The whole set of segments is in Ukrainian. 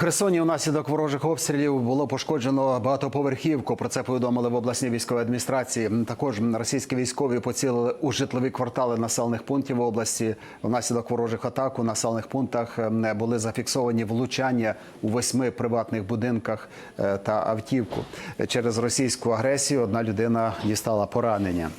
Херсоні внаслідок ворожих обстрілів було пошкоджено багатоповерхівку. Про це повідомили в обласній військовій адміністрації. Також російські військові поцілили у житлові квартали населених пунктів області. Внаслідок ворожих атак у населених пунктах е, були зафіксовані влучання у восьми приватних будинках е, та автівку. Через російську агресію одна людина дістала поранення.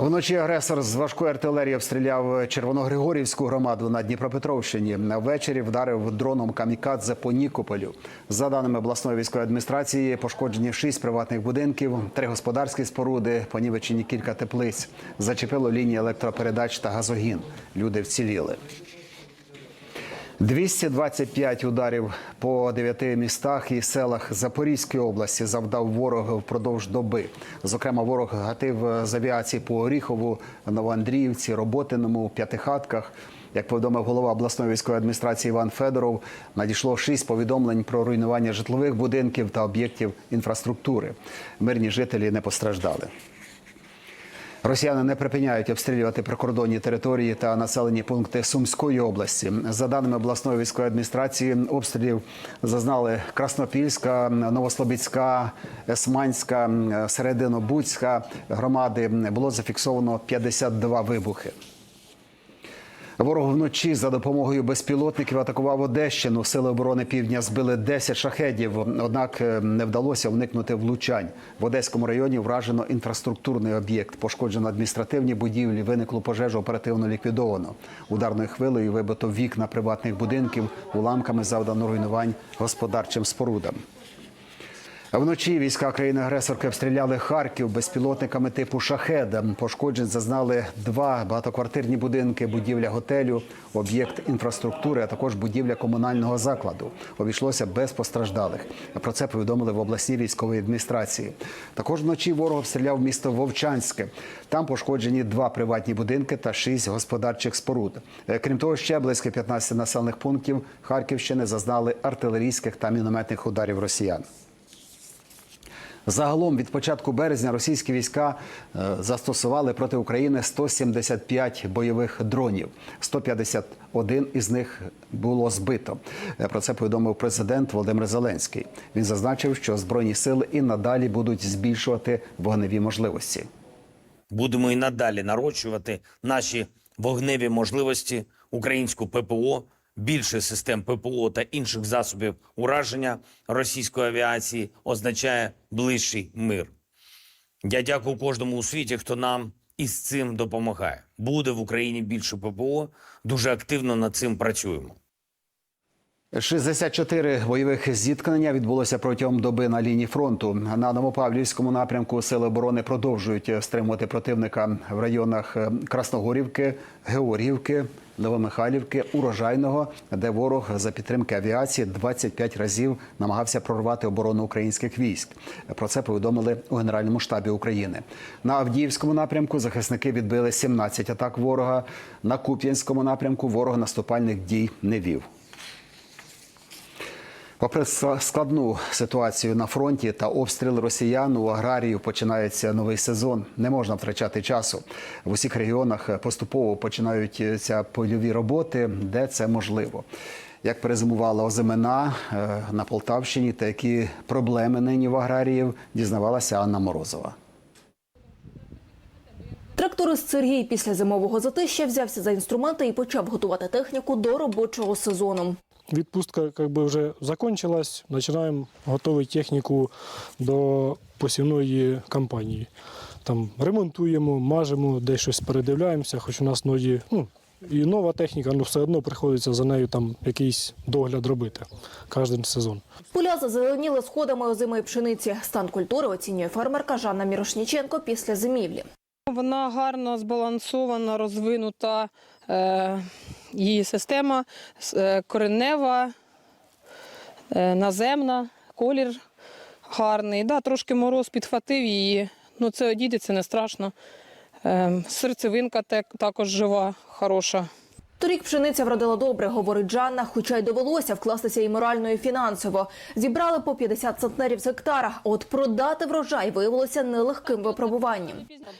Вночі агресор з важкої артилерії обстріляв Червоногригорівську громаду на Дніпропетровщині. Ввечері вдарив дроном камікадзе по Нікополю. За даними обласної військової адміністрації, пошкоджені шість приватних будинків, три господарські споруди, понівечені кілька теплиць. Зачепило лінії електропередач та газогін. Люди вціліли. 225 ударів по дев'яти містах і селах Запорізької області завдав ворог впродовж доби. Зокрема, ворог гатив з авіації по Оріхову, Новоандріївці, Роботиному, П'ятихатках. Як повідомив голова обласної військової адміністрації Іван Федоров, надійшло шість повідомлень про руйнування житлових будинків та об'єктів інфраструктури. Мирні жителі не постраждали. Росіяни не припиняють обстрілювати прикордонні території та населені пункти Сумської області. За даними обласної військової адміністрації, обстрілів зазнали Краснопільська, Новослобідська, Есманська, Серединобудська громади. Було зафіксовано 52 вибухи. Ворог вночі за допомогою безпілотників атакував Одещину. Сили оборони півдня збили 10 шахедів. Однак е, не вдалося уникнути влучань. В Одеському районі вражено інфраструктурний об'єкт. Пошкоджено адміністративні будівлі. Виниклу пожежу оперативно ліквідовано. Ударною хвилею вибито вікна приватних будинків. Уламками завдано руйнувань господарчим спорудам. Вночі війська країни-агресорки обстріляли Харків безпілотниками типу «Шахеда». Пошкоджень зазнали два багатоквартирні будинки, будівля готелю, об'єкт інфраструктури, а також будівля комунального закладу. Обійшлося без постраждалих. Про це повідомили в обласній військовій адміністрації. Також вночі ворог обстріляв місто Вовчанське. Там пошкоджені два приватні будинки та шість господарчих споруд. Е, Крім того, ще близько 15 населених пунктів Харківщини зазнали артилерійських та мінометних ударів росіян. Загалом від початку березня російські війська е, застосували проти України 175 бойових дронів. 151 із них було збито. Е, Про це повідомив президент Володимир Зеленський. Він зазначив, що збройні сили і надалі будуть збільшувати вогневі можливості. Будемо і надалі нарощувати наші вогневі можливості, українську ППО, більше систем ППО та інших засобів ураження російської авіації означає ближчий мир. Я дякую кожному у світі, хто нам із цим допомагає. Буде в Україні більше ППО. Дуже активно над цим працюємо. 64 бойових зіткнення відбулося протягом доби на лінії фронту. На Новопавлівському напрямку сили оборони продовжують стримувати противника в районах Красногорівки, Георгівки, Новомихайлівки, Урожайного, де ворог за підтримки авіації 25 разів намагався прорвати оборону українських військ. Про це повідомили у Генеральному штабі України. На Авдіївському напрямку захисники відбили 17 атак ворога. На Куп'янському напрямку ворог наступальних дій не вів. Попри складну ситуацію на фронті та обстріл росіян у аграрію починається новий сезон. Не можна втрачати часу. В усіх регіонах поступово починаються польові роботи, де це можливо. Як перезимувала озимина е, на Полтавщині та які проблеми нині в аграріїв, дізнавалася Анна Морозова. Тракторист Сергій після зимового затища взявся за інструменти і почав готувати техніку до робочого сезону. Відпустка как бы вже закончилась, починаємо готувати техніку до посівної кампанії. Там ремонтуємо, мажемо, десь щось передивляємося, хоч у нас нові, ну, і нова техніка, але все одно приходиться за нею там якийсь догляд робити кожен сезон. Поля зазеленіли сходами озимої пшениці. Стан культури оцінює фермерка Жанна Мірошніченко після зимівлі. Вона гарно збалансована, розвинута її система е, коренева, е, наземна, колір гарний. Да, трошки мороз підхватив її. Ну, це одійде, це не страшно. Е, серцевинка також жива, хороша. Торік пшениця вродила добре, говорить Жанна, хоча й довелося вкластися і морально, і фінансово. Зібрали по 50 центнерів з гектара. От продати врожай виявилося нелегким випробуванням.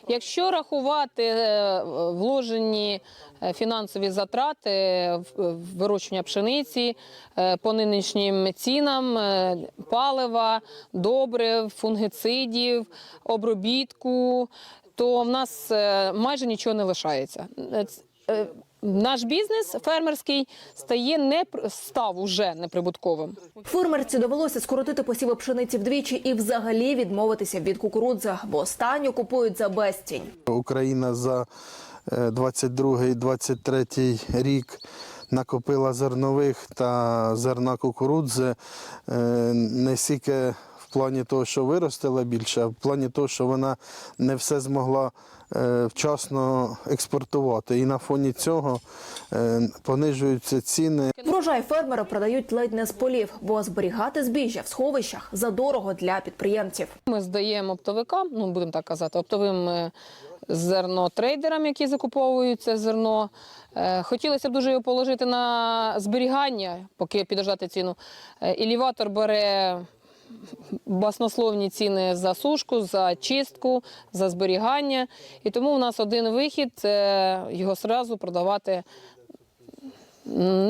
Якщо рахувати е, вложені е, фінансові затрати в в вирощування пшениці е, по нинішнім цінам е, палива, добрив, фунгицидів, обробітку, то в нас е, майже нічого не лишається. Е, е, Наш бізнес фермерський стає не став уже неприбутковим. Фермерці довелося скоротити посіви пшениці вдвічі і взагалі відмовитися від кукурудзи, бо останню купують за безцінь. Україна за 22-23 рік накопила зернових та зерна кукурудзи е, не стільки в плані того, що виростила більше, а в плані того, що вона не все змогла е, вчасно експортувати. І на фоні цього е, понижуються ціни. Врожай фермери продають ледь не з полів, бо зберігати збіжжя в сховищах задорого для підприємців. Ми здаємо оптовикам, ну будемо так казати, оптовим е, зернотрейдерам, які закуповують це зерно. Е, Хотілося б дуже його положити на зберігання, поки підождати ціну. Е, Елеватор бере баснословні ціни за сушку, за чистку, за зберігання. І тому у нас один вихід це його одразу продавати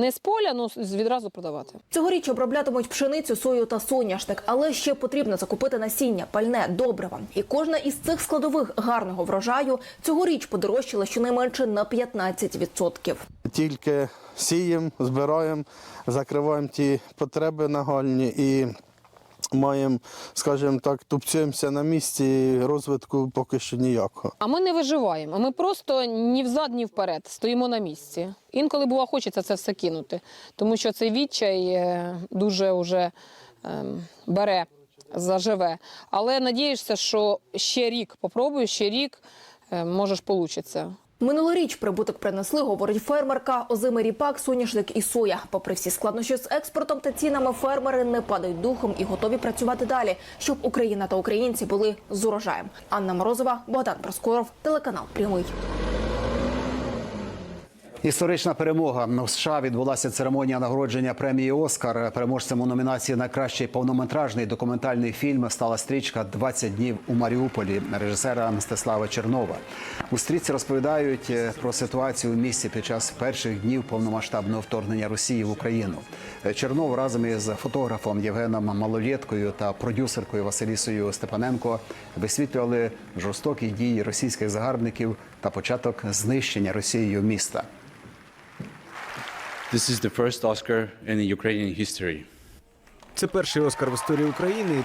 не з поля, ну відразу продавати. Цьогоріч оброблятимуть пшеницю, сою та соняшник, але ще потрібно закупити насіння, пальне, добрива. І кожна із цих складових гарного врожаю цьогоріч подорожчала щонайменше на 15%. Тільки сіємо, збираємо, закриваємо ті потреби нагальні і маємо, скажімо так, тупцюємося на місці, розвитку поки що ніякого. А ми не виживаємо. Ми просто ні взад, ні вперед стоїмо на місці. Інколи бува хочеться це все кинути, тому що цей відчай е, дуже уже ем, бере, заживе. Але надієшся, що ще рік попробуєш, ще рік е, можеш получиться. Минулоріч прибуток принесли, говорить фермерка, озимий ріпак, соняшник і соя. Попри всі складнощі з експортом та цінами, фермери не падають духом і готові працювати далі, щоб Україна та українці були з урожаєм. Анна Морозова, Богдан Проскоров, телеканал Прямий. Історична перемога в США відбулася церемонія нагородження премії Оскар. Переможцем у номінації Найкращий повнометражний документальний фільм стала стрічка «20 днів у Маріуполі режисера Мстислава Чернова. У стрічці розповідають е, про ситуацію у місті під час перших днів повномасштабного вторгнення Росії в Україну. Е, Чернов разом із фотографом Євгеном Малолєткою та продюсеркою Василісою Степаненко висвітлювали жорстокі дії російських загарбників та початок знищення Росією міста. This is the first Oscar in Ukrainian history. Це перший Оскар в історії України.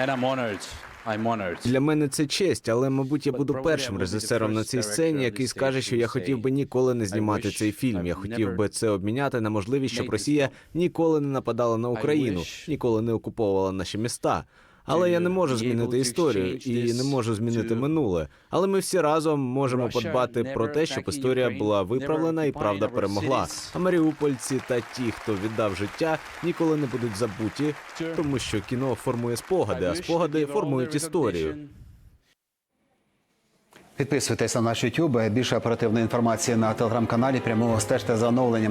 And I'm honored. I'm honored. Для мене це честь, але мабуть я буду першим режисером на цій сцені, який скаже, що я хотів би ніколи не знімати цей фільм. Я хотів би це обміняти на можливість, щоб Росія ніколи не нападала на Україну, ніколи не окуповувала наші міста. Але я не можу змінити історію і не можу змінити минуле. Але ми всі разом можемо подбати про те, щоб історія була виправлена і правда перемогла. А маріупольці та ті, хто віддав життя, ніколи не будуть забуті, тому що кіно формує спогади, а спогади формують історію. Підписуйтесь на наш YouTube. Більше оперативної інформації на телеграм-каналі. Прямо стежте за оновленнями